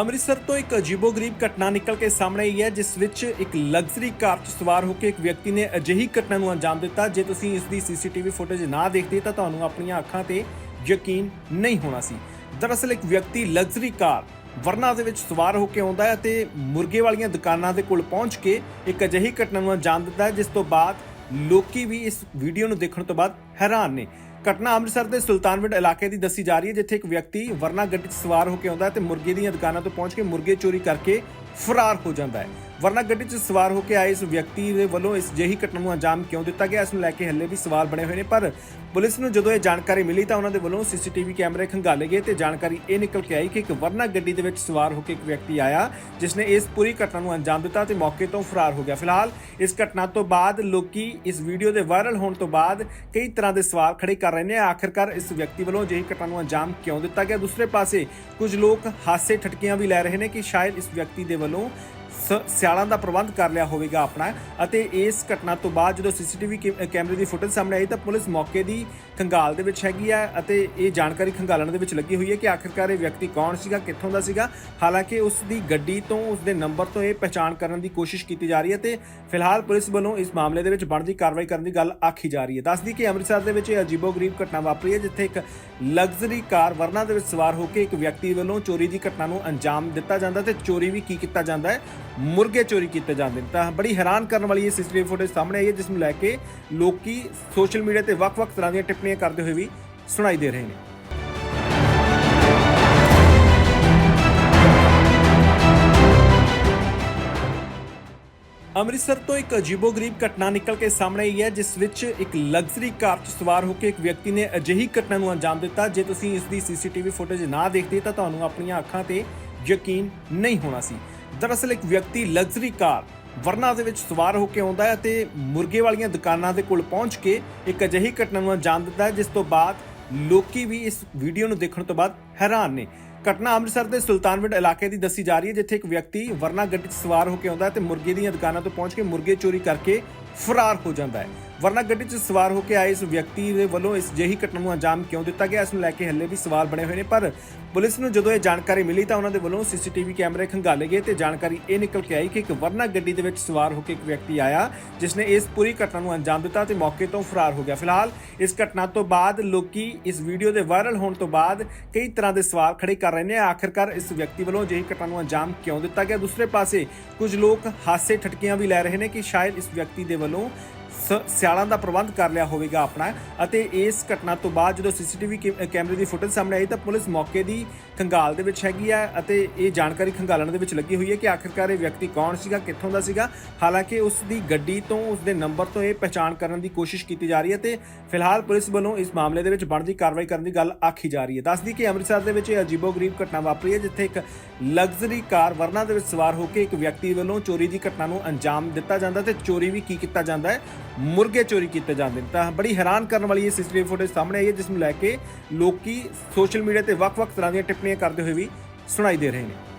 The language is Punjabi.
ਅੰਮ੍ਰਿਤਸਰ ਤੋਂ ਇੱਕ ਅਜੀਬੋ-ਗਰੀਬ ਘਟਨਾ ਨਿਕਲ ਕੇ ਸਾਹਮਣੇ ਆਈ ਹੈ, ਜਿਸ ਵਿੱਚ ਇੱਕ ਲਗਜ਼ਰੀ ਕਾਰ 'ਚ ਸਵਾਰ ਹੋ ਕੇ ਇੱਕ ਵਿਅਕਤੀ ਨੇ ਅਜਿਹੀ ਘਟਨਾ ਨੂੰ ਅੰਜਾਮ ਦਿੱਤਾ। ਜੇ ਤੁਸੀਂ ਇਸ ਦੀ ਸੀਸੀਟੀਵੀ ਫੁਟੇਜ ਨਾ ਦੇਖਦੇ, ਤਾਂ ਤੁਹਾਨੂੰ ਆਪਣੀਆਂ ਅੱਖਾਂ ਤੇ ਯਕੀਨ ਨਹੀਂ ਹੋਣਾ ਸੀ। ਦਰਅਸਲ ਇੱਕ ਵਿਅਕਤੀ ਲਗਜ਼ਰੀ ਕਾਰ ਵਰਨਾ ਦੇ ਵਿੱਚ ਸਵਾਰ ਹੋ ਕੇ ਆਉਂਦਾ ਹੈ ਅਤੇ ਮੁਰਗੇ ਵਾਲੀਆਂ ਦੁਕਾਨਾਂ ਦੇ ਕੋਲ ਪਹੁੰਚ ਕੇ ਇੱਕ ਅਜਿਹੀ ਘਟਨਾ ਨੂੰ ਅੰਜਾਮ ਦਿੰਦਾ ਹੈ, ਜਿਸ ਤੋਂ ਬਾਅਦ ਲੋਕੀ ਵੀ ਇਸ ਵੀਡੀਓ ਨੂੰ ਦੇਖਣ ਤੋਂ ਬਾਅਦ ਹੈਰਾਨ ਨੇ। ਘਟਨਾ ਅੰਮ੍ਰਿਤਸਰ ਦੇ ਸੁਲਤਾਨਵਿੰਡ ਇਲਾਕੇ ਦੀ ਦੱਸੀ ਜਾ ਰਹੀ ਹੈ, ਜਿੱਥੇ ਇੱਕ ਵਿਅਕਤੀ ਵਰਨਾ ਗੱਡੀ 'ਚ ਸਵਾਰ ਹੋ ਕੇ ਆਉਂਦਾ ਹੈ ਤੇ ਮੁਰਗੇ ਦੀਆਂ ਦੁਕਾਨਾਂ ਤੋਂ ਪਹੁੰਚ ਕੇ ਮੁਰਗੇ ਚੋਰੀ ਕਰਕੇ ਫਰਾਰ ਹੋ ਜਾਂਦਾ ਹੈ। ਵਰਨਾ ਗੱਡੀ 'ਚ ਸਵਾਰ ਹੋ ਕੇ ਆਏ ਇਸ ਵਿਅਕਤੀ ਦੇ ਵੱਲੋਂ ਇਸ ਜਿਹੀ ਘਟਨਾ ਨੂੰ ਅੰਜਾਮ ਕਿਉਂ ਦਿੱਤਾ ਗਿਆ? ਇਸ ਨੂੰ ਲੈ ਕੇ ਹੱਲੇ ਵੀ ਸਵਾਲ ਬਣੇ ਹੋਏ ਨੇ, ਪਰ ਪੁਲਿਸ ਨੂੰ ਜਦੋਂ ਇਹ ਜਾਣਕਾਰੀ ਮਿਲੀ ਤਾਂ ਉਹਨਾਂ ਦੇ ਵੱਲੋਂ ਸੀਸੀਟੀਵੀ ਕੈਮਰੇ ਖੰਗਾਲੇ ਗਏ ਤੇ ਜਾਣਕਾਰੀ ਇਹ ਨਿਕਲ ਕੇ ਆਈ ਕਿ ਇੱਕ ਵਰਨਾ ਗੱਡੀ ਦੇ ਵਿੱਚ ਸਵਾਰ ਹੋ ਕੇ ਇੱਕ ਵਿਅਕਤੀ ਆਇਆ ਜਿਸ ਨੇ ਇਸ ਪੂਰੀ ਘਟਨਾ ਨੂੰ ਅੰਜਾਮ ਦਿੱਤਾ ਤੇ ਮੌਕੇ ਤੋਂ ਫਰਾਰ ਹੋ ਗਿਆ। ਫਿਲਹਾਲ ਇਸ ਘਟਨਾ ਤੋਂ ਬਾਅਦ ਲੋਕੀ ਇਸ ਵੀਡੀਓ ਦੇ ਵਾਇਰਲ ਹੋਣ ਤੋਂ ਬਾਅਦ ਕਈ ਤਰ੍ਹਾਂ ਦੇ ਸਵਾਲ ਖੜੇ ਕਰ ਰਹੇ ਨੇ। ਆਖਿਰਕਾਰ ਇਸ ਵਿਅਕਤੀ ਵੱਲੋਂ ਅਜਿਹੀ ਘਟਨਾ ਨੂੰ ਅੰਜਾਮ ਕਿਉਂ ਦਿੱਤਾ ਗਿਆ? ਦੂਸਰੇ ਪਾਸੇ ਕੁਝ ਲੋਕ ਹਾਸੇ ਠਟਕੀਆਂ ਵੀ ਲੈ ਰਹੇ ਨੇ ਕਿ ਸ਼ਾਇਦ ਇਸ ਵਿਅਕਤੀ ਦੇ ਵੱਲੋਂ ਸਿਆਲਾਂ ਦਾ ਪ੍ਰਬੰਧ ਕਰ ਲਿਆ ਹੋਵੇਗਾ ਆਪਣਾ ਅਤੇ ਇਸ ਘਟਨਾ ਤੋਂ ਬਾਅਦ ਜਦੋਂ ਸੀਸੀਟੀਵੀ ਕੈਮਰੇ ਦੀ ਫੁਟੇਜ ਸਾਹਮਣੇ ਆਈ ਤਾਂ ਪੁਲਿਸ ਮੌਕੇ ਦੀ ਖੰਗਾਲ ਦੇ ਵਿੱਚ ਹੈਗੀ ਹੈ ਅਤੇ ਇਹ ਜਾਣਕਾਰੀ ਖੰਗਾਲਣ ਦੇ ਵਿੱਚ ਲੱਗੀ ਹੋਈ ਹੈ ਕਿ ਆਖਿਰਕਾਰ ਇਹ ਵਿਅਕਤੀ ਕੌਣ ਸੀਗਾ, ਕਿੱਥੋਂ ਦਾ ਸੀਗਾ। ਹਾਲਾਂਕਿ ਉਸ ਦੀ ਗੱਡੀ ਤੋਂ, ਉਸ ਦੇ ਨੰਬਰ ਤੋਂ ਇਹ ਪਛਾਣ ਕਰਨ ਦੀ ਕੋਸ਼ਿਸ਼ ਕੀਤੀ ਜਾ ਰਹੀ ਹੈ ਤੇ ਫਿਲਹਾਲ ਪੁਲਿਸ ਵੱਲੋਂ ਇਸ ਮਾਮਲੇ ਦੇ ਵਿੱਚ ਬਣਦੀ ਕਾਰਵਾਈ ਕਰਨ ਦੀ ਗੱਲ ਆਖੀ ਜਾ ਰਹੀ ਹੈ। ਦੱਸਦੀ ਕਿ ਅੰਮ੍ਰਿਤਸਰ ਦੇ ਵਿੱਚ ਇਹ ਅਜੀਬੋ-ਗਰੀਬ ਘਟਨਾ ਵਾਪਰੀ ਹੈ, ਜਿੱਥੇ ਇੱਕ ਲਗਜ਼ਰੀ ਕਾਰ ਵਰਨਾ ਦੇ ਵਿੱਚ ਸਵਾਰ ਹੋ ਕੇ ਇੱਕ ਵਿਅਕਤੀ ਵੱਲੋਂ ਚੋਰੀ ਦੀ ਘਟਨਾ ਨੂੰ ਅੰਜਾਮ ਦਿੱਤਾ ਜਾਂਦਾ ਤੇ ਚੋਰੀ ਵੀ ਕੀ ਕੀਤਾ ਜਾਂਦਾ ਹੈ। ਮੁਰਗੇ ਚੋਰੀ ਕੀਤੇ ਜਾਂਦੇ ਨੇ। ਤਾਂ ਬੜੀ ਹੈਰਾਨ ਕਰਨ ਵਾਲੀ ਇਹ ਸੀਸੀਟੀਵੀ ਫੁਟੇਜ ਸਾਹਮਣੇ ਆਈ ਹੈ, ਜਿਸ ਨੂੰ ਲੈ ਕੇ ਲੋਕੀ ਸੋਸ਼ਲ ਮੀਡੀਆ ਤੇ ਵੱਖ-ਵੱਖ ਤਰ੍ਹਾਂ ਦੀਆਂ ਟਿੱਪਣੀਆਂ ਕਰਦੇ ਹੋਏ ਵੀ ਸੁਣਾਈ ਦੇ ਰਹੇ ਨੇ। ਅੰਮ੍ਰਿਤਸਰ ਤੋਂ ਇੱਕ ਅਜੀਬੋ-ਗਰੀਬ ਘਟਨਾ ਨਿਕਲ ਕੇ ਸਾਹਮਣੇ ਆਈ ਹੈ, ਜਿਸ ਵਿੱਚ ਇੱਕ ਲਗਜ਼ਰੀ ਕਾਰ 'ਚ ਸਵਾਰ ਹੋ ਕੇ ਇੱਕ ਵਿਅਕਤੀ ਨੇ ਅਜਿਹੀ ਘਟਨਾ ਨੂੰ ਅੰਜਾਮ ਦਿੱਤਾ। ਜੇ ਤੁਸੀਂ ਇਸ ਦੀ ਸੀਸੀਟੀਵੀ ਫੁਟੇਜ ਨਾ ਦੇਖਦੇ ਤਾਂ ਤੁਹਾਨੂੰ ਆਪਣੀਆਂ ਅੱਖਾਂ ਤੇ ਯਕੀਨ ਨਹੀਂ ਹੋਣਾ ਸੀ। ਦਰਅਸਲ ਇੱਕ ਵਿਅਕਤੀ ਲਗਜ਼ਰੀ ਕਾਰ ਵਰਨਾ ਦੇ ਵਿੱਚ ਸਵਾਰ ਹੋ ਕੇ ਆਉਂਦਾ ਹੈ ਤੇ ਮੁਰਗੇ ਵਾਲੀਆਂ ਦੁਕਾਨਾਂ ਦੇ ਕੋਲ ਪਹੁੰਚ ਕੇ ਇੱਕ ਅਜਿਹੀ ਘਟਨਾ ਨੂੰ ਅੰਜਾਮ ਦਿੰਦਾ ਹੈ, ਜਿਸ ਤੋਂ ਬਾਅਦ ਲੋਕੀ ਵੀ ਇਸ ਵੀਡੀਓ ਨੂੰ ਦੇਖਣ ਤੋਂ ਬਾਅਦ ਹੈਰਾਨ ਨੇ। ਘਟਨਾ ਅੰਮ੍ਰਿਤਸਰ ਦੇ ਸੁਲਤਾਨਵਿੰਡ ਇਲਾਕੇ ਦੀ ਦੱਸੀ ਜਾ ਰਹੀ ਹੈ, ਜਿੱਥੇ ਇੱਕ ਵਿਅਕਤੀ ਵਰਨਾ ਗੱਡੀ 'ਚ ਸਵਾਰ ਹੋ ਕੇ ਆਉਂਦਾ ਹੈ ਤੇ ਮੁਰਗੇ ਦੀਆਂ ਦੁਕਾਨਾਂ ਤੋਂ ਪਹੁੰਚ ਕੇ ਮੁਰਗੇ ਚੋਰੀ ਕਰਕੇ ਫਰਾਰ ਹੋ ਜਾਂਦਾ ਹੈ। ਵਰਨਾ ਗੱਡੀ 'ਚ ਸਵਾਰ ਹੋ ਕੇ ਆਏ ਇਸ ਵਿਅਕਤੀ ਦੇ ਵੱਲੋਂ ਇਸ ਜਿਹੀ ਘਟਨਾ ਨੂੰ ਅੰਜਾਮ ਕਿਉਂ ਦਿੱਤਾ ਗਿਆ? ਇਸ ਨੂੰ ਲੈ ਕੇ ਹੱਲੇ ਵੀ ਸਵਾਲ ਬਣੇ ਹੋਏ ਨੇ, ਪਰ ਪੁਲਿਸ ਨੂੰ ਜਦੋਂ ਇਹ ਜਾਣਕਾਰੀ ਮਿਲੀ ਤਾਂ ਉਹਨਾਂ ਦੇ ਵੱਲੋਂ ਸੀਸੀਟੀਵੀ ਕੈਮਰੇ ਖੰਗਾਲੇ ਗਏ ਤੇ ਜਾਣਕਾਰੀ ਇਹ ਨਿਕਲ ਕੇ ਆਈ ਕਿ ਇੱਕ ਵਰਨਾ ਗੱਡੀ ਦੇ ਵਿੱਚ ਸਵਾਰ ਹੋ ਕੇ ਇੱਕ ਵਿਅਕਤੀ ਆਇਆ ਜਿਸ ਨੇ ਇਸ ਪੂਰੀ ਘਟਨਾ ਨੂੰ ਅੰਜਾਮ ਦਿੱਤਾ ਤੇ ਮੌਕੇ ਤੋਂ ਫਰਾਰ ਹੋ ਗਿਆ। ਫਿਲਹਾਲ ਇਸ ਘਟਨਾ ਤੋਂ ਬਾਅਦ ਲੋਕੀ ਇਸ ਵੀਡੀਓ ਦੇ ਵਾਇਰਲ ਹੋਣ ਤੋਂ ਬਾਅਦ ਕਈ ਤਰ੍ਹਾਂ ਦੇ ਸਵਾਲ ਖੜੇ ਕਰ ਰਹੇ ਨੇ। ਆਖਿਰਕਾਰ ਇਸ ਵਿਅਕਤੀ ਵੱਲੋਂ ਅਜਿਹੀ ਘਟਨਾ ਨੂੰ ਅੰਜਾਮ ਕਿਉਂ ਦਿੱਤਾ ਗਿਆ? ਦੂਸਰੇ ਪਾਸੇ ਕੁਝ ਲੋਕ ਹਾਸੇ ਠਟਕੀਆਂ ਵੀ ਲੈ ਰਹੇ ਨੇ ਕਿ ਸ਼ਾਇਦ ਇਸ ਵਿਅਕਤੀ ਦੇ ਵੱਲੋਂ ਸਿਆਲਾਂ ਦਾ ਪ੍ਰਬੰਧ ਕਰ ਲਿਆ ਹੋਵੇਗਾ ਆਪਣਾ ਅਤੇ ਇਸ ਘਟਨਾ ਤੋਂ ਬਾਅਦ ਜਦੋਂ ਸੀਸੀਟੀਵੀ ਕੈਮਰੇ ਦੀ ਫੁਟੇਜ ਸਾਹਮਣੇ ਆਈ ਤਾਂ ਪੁਲਿਸ ਮੌਕੇ ਦੀ ਖੰਗਾਲ ਦੇ ਵਿੱਚ ਹੈਗੀ ਹੈ ਅਤੇ ਇਹ ਜਾਣਕਾਰੀ ਖੰਗਾਲਣ ਦੇ ਵਿੱਚ ਲੱਗੀ ਹੋਈ ਹੈ ਕਿ ਆਖਿਰਕਾਰ ਇਹ ਵਿਅਕਤੀ ਕੌਣ ਸੀਗਾ, ਕਿੱਥੋਂ ਦਾ ਸੀਗਾ। ਹਾਲਾਂਕਿ ਉਸ ਦੀ ਗੱਡੀ ਤੋਂ, ਉਸ ਦੇ ਨੰਬਰ ਤੋਂ ਇਹ ਪਛਾਣ ਕਰਨ ਦੀ ਕੋਸ਼ਿਸ਼ ਕੀਤੀ ਜਾ ਰਹੀ ਹੈ ਤੇ ਫਿਲਹਾਲ ਪੁਲਿਸ ਵੱਲੋਂ ਇਸ ਮਾਮਲੇ ਦੇ ਵਿੱਚ ਬਣਦੀ ਕਾਰਵਾਈ ਕਰਨ ਦੀ ਗੱਲ ਆਖੀ ਜਾ ਰਹੀ ਹੈ। ਦੱਸਦੀ ਕਿ ਅੰਮ੍ਰਿਤਸਰ ਦੇ ਵਿੱਚ ਇਹ ਅਜੀਬੋ-ਗਰੀਬ ਘਟਨਾ ਵਾਪਰੀ ਹੈ, ਜਿੱਥੇ ਇੱਕ ਲਗਜ਼ਰੀ ਕਾਰ ਵਰਨਾ ਦੇ ਵਿੱਚ ਸਵਾਰ ਹੋ ਕੇ ਇੱਕ ਵਿਅਕਤੀ ਵੱਲੋਂ ਚੋਰੀ ਦੀ ਘਟਨਾ ਨੂੰ ਅੰਜਾਮ ਦਿੱਤਾ ਜਾਂਦਾ ਤੇ ਚੋਰੀ ਵੀ ਕੀ ਕੀਤਾ ਜਾਂਦਾ ਹੈ। ਮੁਰਗੇ ਚੋਰੀ ਕੀਤੇ ਜਾਂਦੇ ਨੇ। ਤਾਂ ਬੜੀ ਹੈਰਾਨ ਕਰਨ ਵਾਲੀ ਇਹ ਸੀਸੀਟੀਵੀ ਫੁਟੇਜ ਸਾਹਮਣੇ ਆਈ ਹੈ, ਜਿਸ ਨੂੰ ਲੈ ਕੇ ਲੋਕੀ ਸੋਸ਼ਲ ਮੀਡੀਆ ਤੇ ਵੱਖ-ਵੱਖ ਤਰ੍ਹਾਂ ਦੀਆਂ ਟਿੱਪਣੀਆਂ ਕਰਦੇ ਹੋਏ ਵੀ ਸੁਣਾਈ ਦੇ ਰਹੇ ਨੇ।